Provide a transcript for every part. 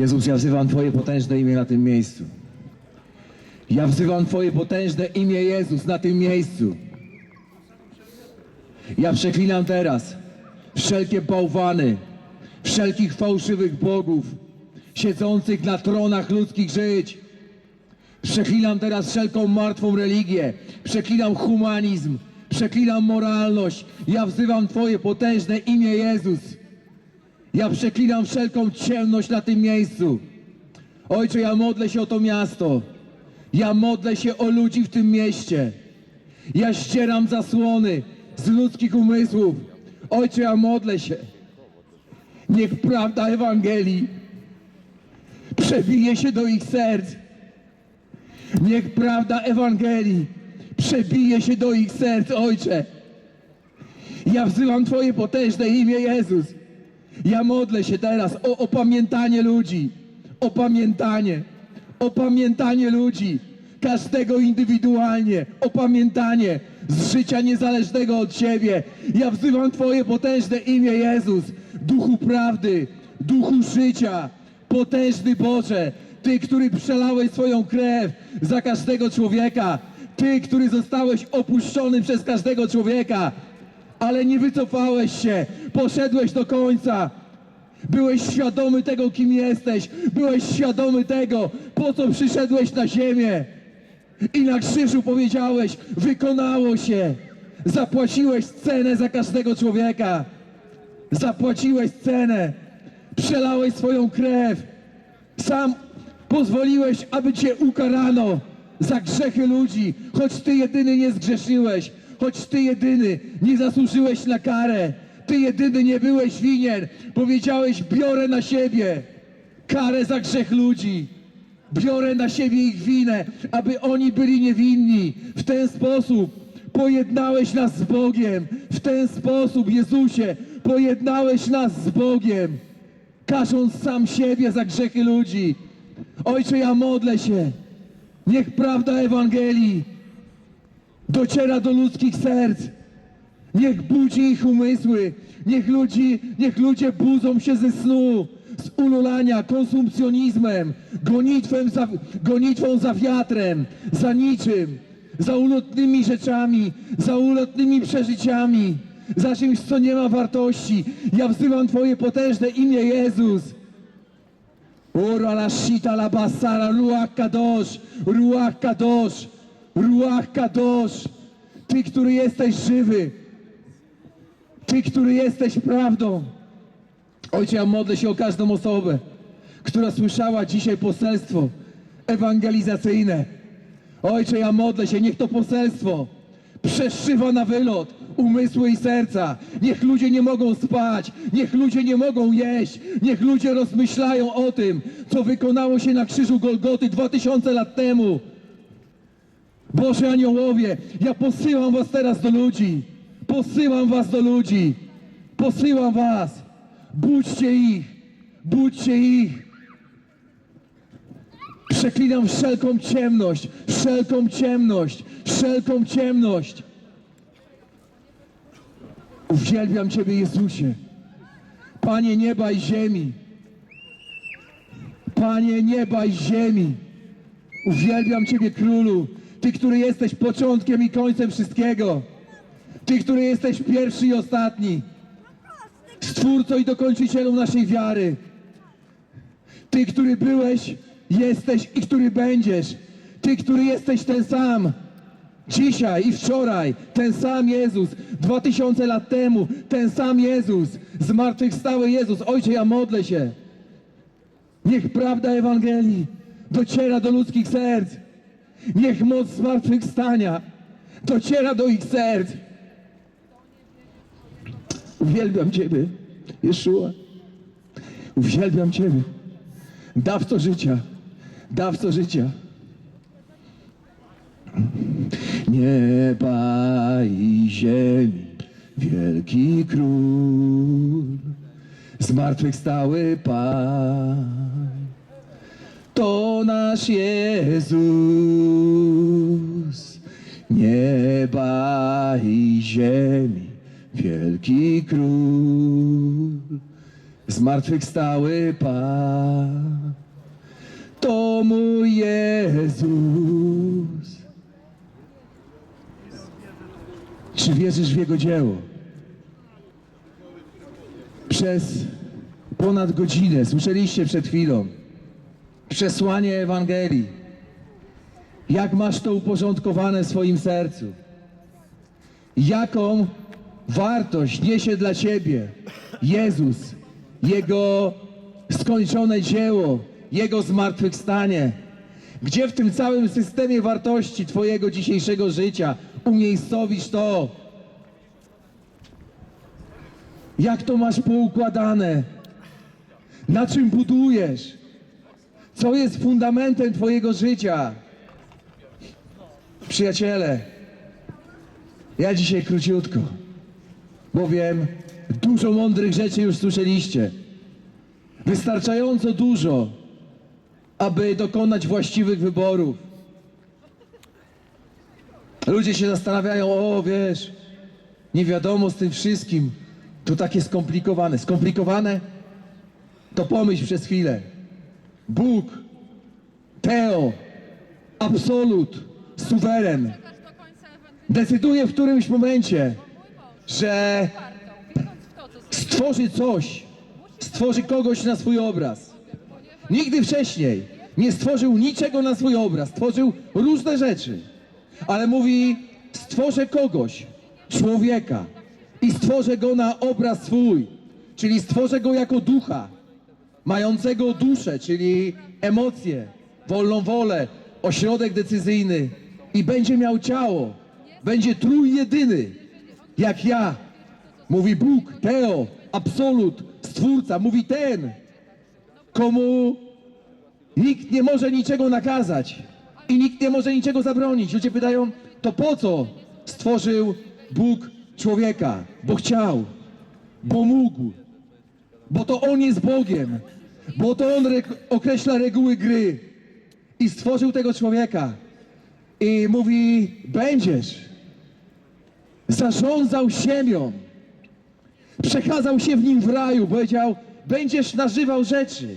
Jezus, ja wzywam Twoje potężne imię na tym miejscu. Ja wzywam Twoje potężne imię Jezus na tym miejscu. Ja przeklinam teraz wszelkie bałwany, wszelkich fałszywych bogów, siedzących na tronach ludzkich żyć. Przeklinam teraz wszelką martwą religię, przeklinam humanizm, przeklinam moralność. Ja wzywam Twoje potężne imię Jezus. Ja przeklinam wszelką ciemność na tym miejscu. Ojcze, ja modlę się o to miasto. Ja modlę się o ludzi w tym mieście. Ja ścieram zasłony z ludzkich umysłów. Ojcze, ja modlę się. Niech prawda Ewangelii przebije się do ich serc. Niech prawda Ewangelii przebije się do ich serc, Ojcze. Ja wzywam Twoje potężne imię Jezus. Ja modlę się teraz o opamiętanie ludzi. Opamiętanie. Opamiętanie ludzi. Każdego indywidualnie. Opamiętanie z życia niezależnego od siebie. Ja wzywam Twoje potężne imię Jezus. Duchu prawdy. Duchu życia. Potężny Boże. Ty, który przelałeś swoją krew za każdego człowieka. Ty, który zostałeś opuszczony przez każdego człowieka ale nie wycofałeś się, poszedłeś do końca. Byłeś świadomy tego, kim jesteś, byłeś świadomy tego, po co przyszedłeś na ziemię. I na krzyżu powiedziałeś, wykonało się. Zapłaciłeś cenę za każdego człowieka. Zapłaciłeś cenę. Przelałeś swoją krew. Sam pozwoliłeś, aby cię ukarano za grzechy ludzi, choć ty jedyny nie zgrzeszyłeś, choć ty jedyny nie zasłużyłeś na karę, ty jedyny nie byłeś winien. Powiedziałeś, biorę na siebie karę za grzech ludzi. Biorę na siebie ich winę, aby oni byli niewinni. W ten sposób pojednałeś nas z Bogiem. W ten sposób, Jezusie, pojednałeś nas z Bogiem każąc sam siebie za grzechy ludzi. Ojcze, ja modlę się. Niech prawda Ewangelii dociera do ludzkich serc. Niech budzi ich umysły. Niech, ludzi, niech ludzie budzą się ze snu, z ululania, konsumpcjonizmem, gonitwem za, gonitwą za wiatrem, za niczym, za ulotnymi rzeczami, za ulotnymi przeżyciami, za czymś, co nie ma wartości. Ja wzywam Twoje potężne imię Jezus. Ora la shita la basara, ruach kadosh, ruach kadosh, ruach kadosh. Ty, który jesteś żywy, Ty, który jesteś prawdą. Ojcze, ja modlę się o każdą osobę, która słyszała dzisiaj poselstwo ewangelizacyjne. Ojcze, ja modlę się, niech to poselstwo przeszywa na wylot umysły i serca. Niech ludzie nie mogą spać, niech ludzie nie mogą jeść, niech ludzie rozmyślają o tym, co wykonało się na krzyżu Golgoty dwa tysiące lat temu. Boże aniołowie, ja posyłam was teraz do ludzi. Posyłam was do ludzi. Posyłam was. Budźcie ich. Budźcie ich. Przeklinam wszelką ciemność, wszelką ciemność, wszelką ciemność. Uwielbiam Ciebie, Jezusie. Panie nieba i ziemi. Panie nieba i ziemi. Uwielbiam Ciebie, Królu. Ty, który jesteś początkiem i końcem wszystkiego. Ty, który jesteś pierwszy i ostatni. Stwórcą i dokończycielą naszej wiary. Ty, który byłeś, jesteś i który będziesz. Ty, który jesteś ten sam. Dzisiaj i wczoraj ten sam Jezus, dwa tysiące lat temu, ten sam Jezus, zmartwychwstały Jezus. Ojcze, ja modlę się. Niech prawda Ewangelii dociera do ludzkich serc. Niech moc zmartwychwstania dociera do ich serc. Uwielbiam Ciebie, Jeszua. Uwielbiam Ciebie. Dawco życia. Dawco życia. Nieba i ziemi, wielki król, zmartwychwstały Pan. Nasz Jezus, nieba i ziemi, wielki król, Zmartwychwstały Pan, to mój Jezus. Czy wierzysz w Jego dzieło? Przez ponad godzinę, słyszeliście przed chwilą, przesłanie Ewangelii. Jak masz to uporządkowane w swoim sercu? Jaką wartość niesie dla Ciebie Jezus, Jego skończone dzieło, Jego zmartwychwstanie? Gdzie w tym całym systemie wartości Twojego dzisiejszego życia umiejscowisz to? Jak to masz poukładane? Na czym budujesz? Co jest fundamentem Twojego życia? Przyjaciele, ja dzisiaj króciutko, bowiem dużo mądrych rzeczy już słyszeliście. Wystarczająco dużo, aby dokonać właściwych wyborów. Ludzie się zastanawiają, o wiesz, nie wiadomo z tym wszystkim, to takie skomplikowane. Skomplikowane? To pomyśl przez chwilę. Bóg, Teo, absolut, suweren, decyduje w którymś momencie, że stworzy coś, stworzy kogoś na swój obraz. Nigdy wcześniej nie stworzył niczego na swój obraz, stworzył różne rzeczy, ale mówi: stworzę kogoś, człowieka, i stworzę go na obraz swój, czyli stworzę go jako ducha, mającego duszę, czyli emocje, wolną wolę, ośrodek decyzyjny i będzie miał ciało, będzie trójjedyny, jak ja. Mówi Bóg, Teo, absolut, stwórca, mówi ten, komu nikt nie może niczego nakazać i nikt nie może niczego zabronić. Ludzie pytają, to po co stworzył Bóg człowieka? Bo chciał, bo mógł, bo to On jest Bogiem, bo to On reg- określa reguły gry i stworzył tego człowieka. I mówi, będziesz zarządzał ziemią, przekazał się w nim w raju, powiedział, będziesz nazywał rzeczy,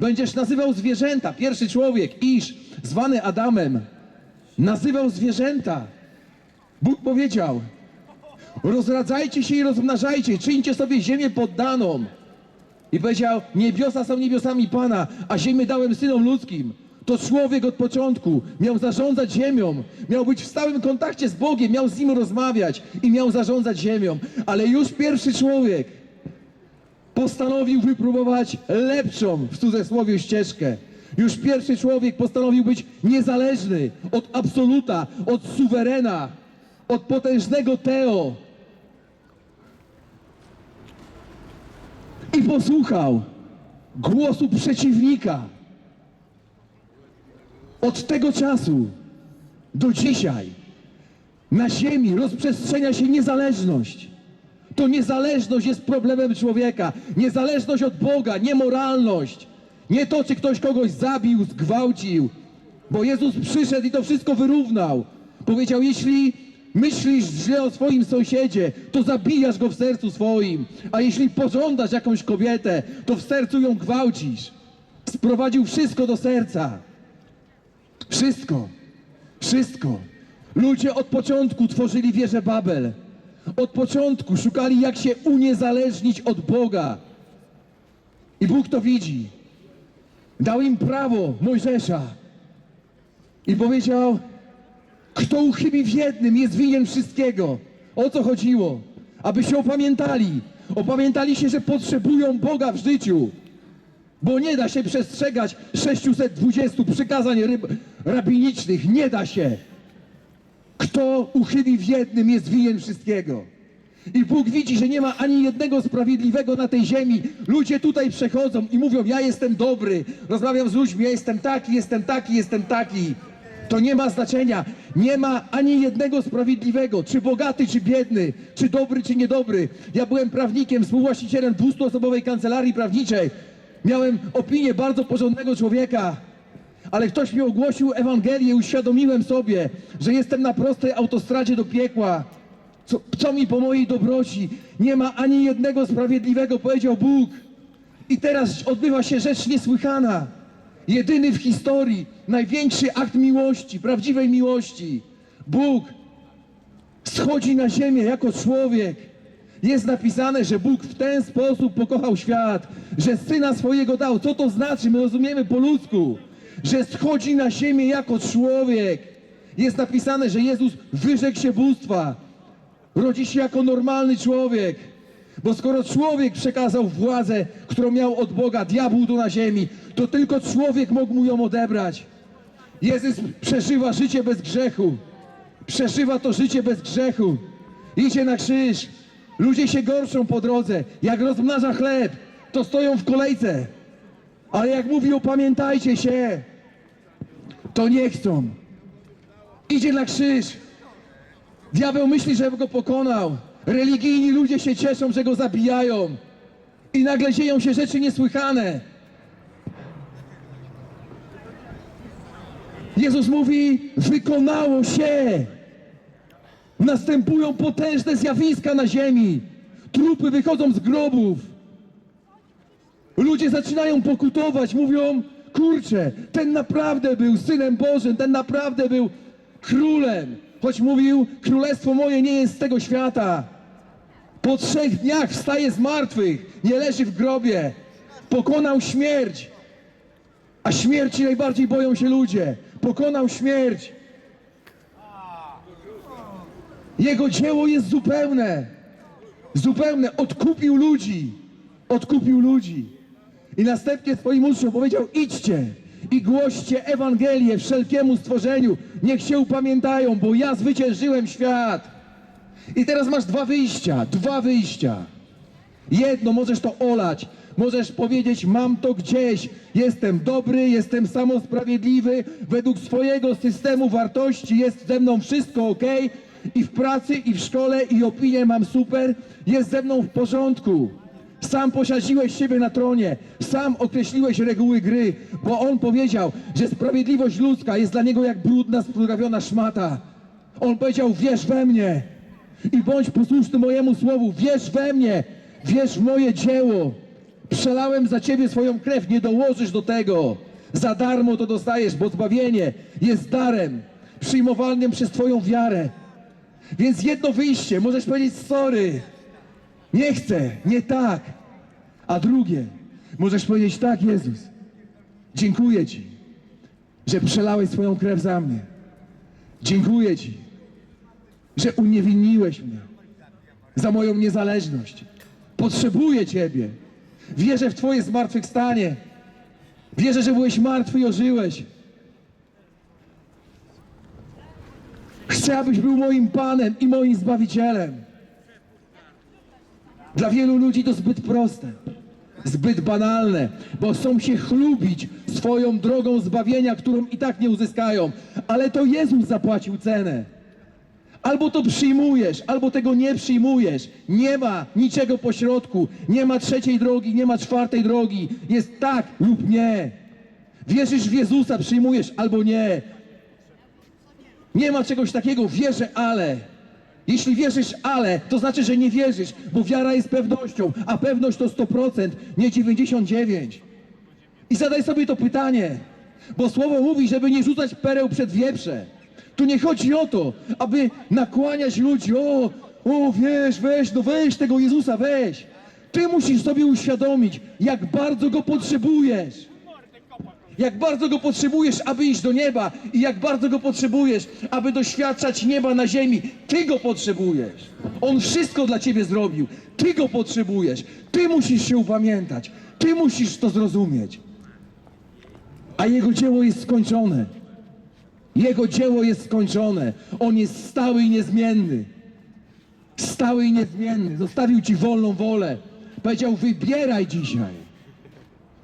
będziesz nazywał zwierzęta. Pierwszy człowiek, Isz, zwany Adamem, nazywał zwierzęta. Bóg powiedział, rozradzajcie się i rozmnażajcie, czyńcie sobie ziemię poddaną. I powiedział, niebiosa są niebiosami Pana, a ziemię dałem synom ludzkim. To człowiek od początku miał zarządzać ziemią, miał być w stałym kontakcie z Bogiem, miał z Nim rozmawiać i miał zarządzać ziemią. Ale już pierwszy człowiek postanowił wypróbować lepszą, w cudzysłowie, ścieżkę. Już pierwszy człowiek postanowił być niezależny od absoluta, od suwerena, od potężnego Teo. Posłuchał głosu przeciwnika. Od tego czasu do dzisiaj na ziemi rozprzestrzenia się niezależność. To niezależność jest problemem człowieka. Niezależność od Boga, niemoralność. Nie to, czy ktoś kogoś zabił, zgwałcił. Bo Jezus przyszedł i to wszystko wyrównał. Powiedział, jeśli myślisz źle o swoim sąsiedzie, to zabijasz go w sercu swoim. A jeśli pożądasz jakąś kobietę, to w sercu ją gwałcisz. Sprowadził wszystko do serca. Wszystko. Wszystko. Ludzie od początku tworzyli wieżę Babel. Od początku szukali, jak się uniezależnić od Boga. I Bóg to widzi. Dał im prawo Mojżesza. I powiedział, kto uchybi w jednym, jest winien wszystkiego. O co chodziło? Aby się opamiętali. Opamiętali się, że potrzebują Boga w życiu. Bo nie da się przestrzegać 620 przykazań rabinicznych. Nie da się. Kto uchybi w jednym, jest winien wszystkiego. I Bóg widzi, że nie ma ani jednego sprawiedliwego na tej ziemi. Ludzie tutaj przechodzą i mówią, ja jestem dobry. Rozmawiam z ludźmi, ja jestem taki, jestem taki, jestem taki. To nie ma znaczenia. Nie ma ani jednego sprawiedliwego, czy bogaty, czy biedny, czy dobry, czy niedobry. Ja byłem prawnikiem, współwłaścicielem 200-osobowej kancelarii prawniczej. Miałem opinię bardzo porządnego człowieka. Ale ktoś mi ogłosił Ewangelię, uświadomiłem sobie, że jestem na prostej autostradzie do piekła. Co, co mi po mojej dobroci? Nie ma ani jednego sprawiedliwego, powiedział Bóg. I teraz odbywa się rzecz niesłychana. Jedyny w historii, największy akt miłości, prawdziwej miłości. Bóg schodzi na ziemię jako człowiek. Jest napisane, że Bóg w ten sposób pokochał świat, że syna swojego dał. Co to znaczy? My rozumiemy po ludzku, że schodzi na ziemię jako człowiek. Jest napisane, że Jezus wyrzekł się bóstwa, rodzi się jako normalny człowiek. Bo skoro człowiek przekazał władzę, którą miał od Boga, diabłu tu na ziemi, to tylko człowiek mógł mu ją odebrać. Jezus przeżywa życie bez grzechu. Przeżywa to życie bez grzechu. Idzie na krzyż. Ludzie się gorszą po drodze. Jak rozmnaża chleb, to stoją w kolejce. Ale jak mówi, opamiętajcie się, to nie chcą. Idzie na krzyż. Diabeł myśli, że go pokonał. Religijni ludzie się cieszą, że go zabijają. I nagle dzieją się rzeczy niesłychane. Jezus mówi, wykonało się. Następują potężne zjawiska na ziemi. Trupy wychodzą z grobów. Ludzie zaczynają pokutować, mówią, kurczę, ten naprawdę był Synem Bożym, ten naprawdę był królem. Choć mówił, królestwo moje nie jest z tego świata. Po trzech dniach wstaje z martwych, nie leży w grobie. Pokonał śmierć. A śmierci najbardziej boją się ludzie. Pokonał śmierć. Jego dzieło jest zupełne. Zupełne. Odkupił ludzi. Odkupił ludzi. I następnie swoim uczniom powiedział: idźcie i głoście Ewangelię wszelkiemu stworzeniu. Niech się upamiętają, bo ja zwyciężyłem świat. I teraz masz dwa wyjścia. Dwa wyjścia. Jedno możesz to olać. Możesz powiedzieć, mam to gdzieś, jestem dobry, jestem samosprawiedliwy, według swojego systemu wartości jest ze mną wszystko ok, i w pracy, i w szkole, i opinię mam super, jest ze mną w porządku. Sam posiadziłeś siebie na tronie, sam określiłeś reguły gry, bo on powiedział, że sprawiedliwość ludzka jest dla niego jak brudna, splugawiona szmata. On powiedział, wierz we mnie i bądź posłuszny mojemu słowu, wierz we mnie, wierz w moje dzieło. Przelałem za ciebie swoją krew, nie dołożysz do tego. Za darmo to dostajesz, bo zbawienie jest darem, przyjmowalnym przez twoją wiarę. Więc jedno wyjście, możesz powiedzieć sorry, nie chcę, nie tak. A drugie, możesz powiedzieć tak, Jezus, dziękuję Ci, że przelałeś swoją krew za mnie. Dziękuję Ci, że uniewinniłeś mnie za moją niezależność. Potrzebuję Ciebie. Wierzę w Twoje zmartwychwstanie. Wierzę, że byłeś martwy i ożyłeś. Chcę, abyś był moim Panem i moim Zbawicielem. Dla wielu ludzi to zbyt proste, zbyt banalne, bo chcą się chlubić swoją drogą zbawienia, którą i tak nie uzyskają. Ale to Jezus zapłacił cenę. Albo to przyjmujesz, albo tego nie przyjmujesz. Nie ma niczego pośrodku, nie ma trzeciej drogi, nie ma czwartej drogi. Jest tak lub nie. Wierzysz w Jezusa, przyjmujesz albo nie. Nie ma czegoś takiego, wierzę, ale. Jeśli wierzysz, ale, to znaczy, że nie wierzysz, bo wiara jest pewnością, a pewność to 100%, nie 99%. I zadaj sobie to pytanie, bo słowo mówi, żeby nie rzucać pereł przed wieprze. Tu nie chodzi o to, aby nakłaniać ludzi, o, o, wiesz, weź, no weź tego Jezusa, weź. Ty musisz sobie uświadomić, jak bardzo Go potrzebujesz. Jak bardzo go potrzebujesz, aby iść do nieba i jak bardzo go potrzebujesz, aby doświadczać nieba na ziemi. Ty go potrzebujesz. On wszystko dla ciebie zrobił. Ty go potrzebujesz. Ty musisz się upamiętać. Ty musisz to zrozumieć. A jego dzieło jest skończone. Jego dzieło jest skończone. On jest stały i niezmienny. Stały i niezmienny. Zostawił ci wolną wolę. Powiedział: wybieraj dzisiaj.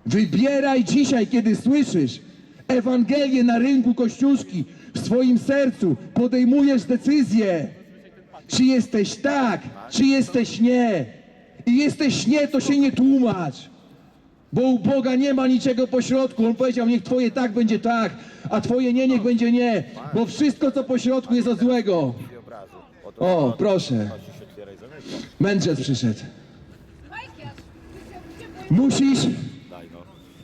Wybieraj dzisiaj, kiedy słyszysz Ewangelię na rynku Kościuszki w swoim sercu. Podejmujesz decyzję, czy jesteś tak, czy jesteś nie. I jesteś nie, to się nie tłumacz. Bo u Boga nie ma niczego pośrodku. On powiedział, niech twoje tak będzie tak, a twoje nie, niech będzie nie. Bo wszystko, co pośrodku jest od złego. O, proszę. Mędrzec przyszedł. Musisz.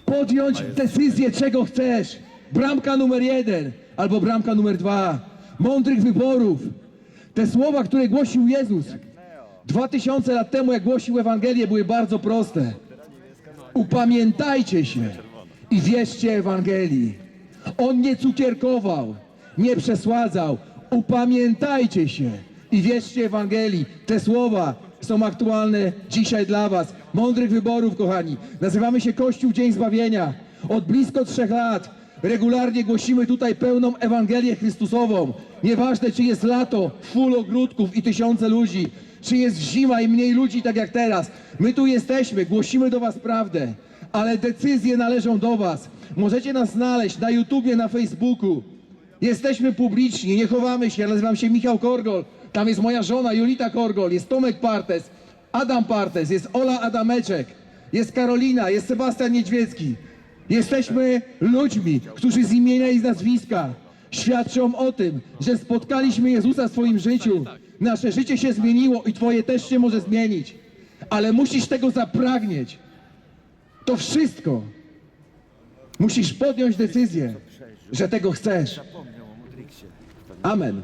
Podjąć decyzję, czego chcesz. Bramka numer jeden albo bramka numer dwa. Mądrych wyborów. Te słowa, które głosił Jezus dwa tysiące lat temu, jak głosił Ewangelię, były bardzo proste. Upamiętajcie się i wierzcie Ewangelii. On nie cukierkował, nie przesładzał. Upamiętajcie się i wierzcie Ewangelii. Te słowa są aktualne dzisiaj dla Was. Mądrych wyborów, kochani. Nazywamy się Kościół Dzień Zbawienia. Od blisko trzech lat regularnie głosimy tutaj pełną Ewangelię Chrystusową. Nieważne, czy jest lato, full ogródków i tysiące ludzi, czy jest zima i mniej ludzi, tak jak teraz. My tu jesteśmy, głosimy do Was prawdę, ale decyzje należą do Was. Możecie nas znaleźć na YouTubie, na Facebooku. Jesteśmy publiczni, nie chowamy się. Ja nazywam się Michał Korgol. Tam jest moja żona Julita Korgol, jest Tomek Partes, Adam Partes, jest Ola Adameczek, jest Karolina, jest Sebastian Niedźwiecki. Jesteśmy ludźmi, którzy z imienia i z nazwiska świadczą o tym, że spotkaliśmy Jezusa w swoim życiu. Nasze życie się zmieniło i Twoje też się może zmienić. Ale musisz tego zapragnieć. To wszystko. Musisz podjąć decyzję, że tego chcesz. Amen.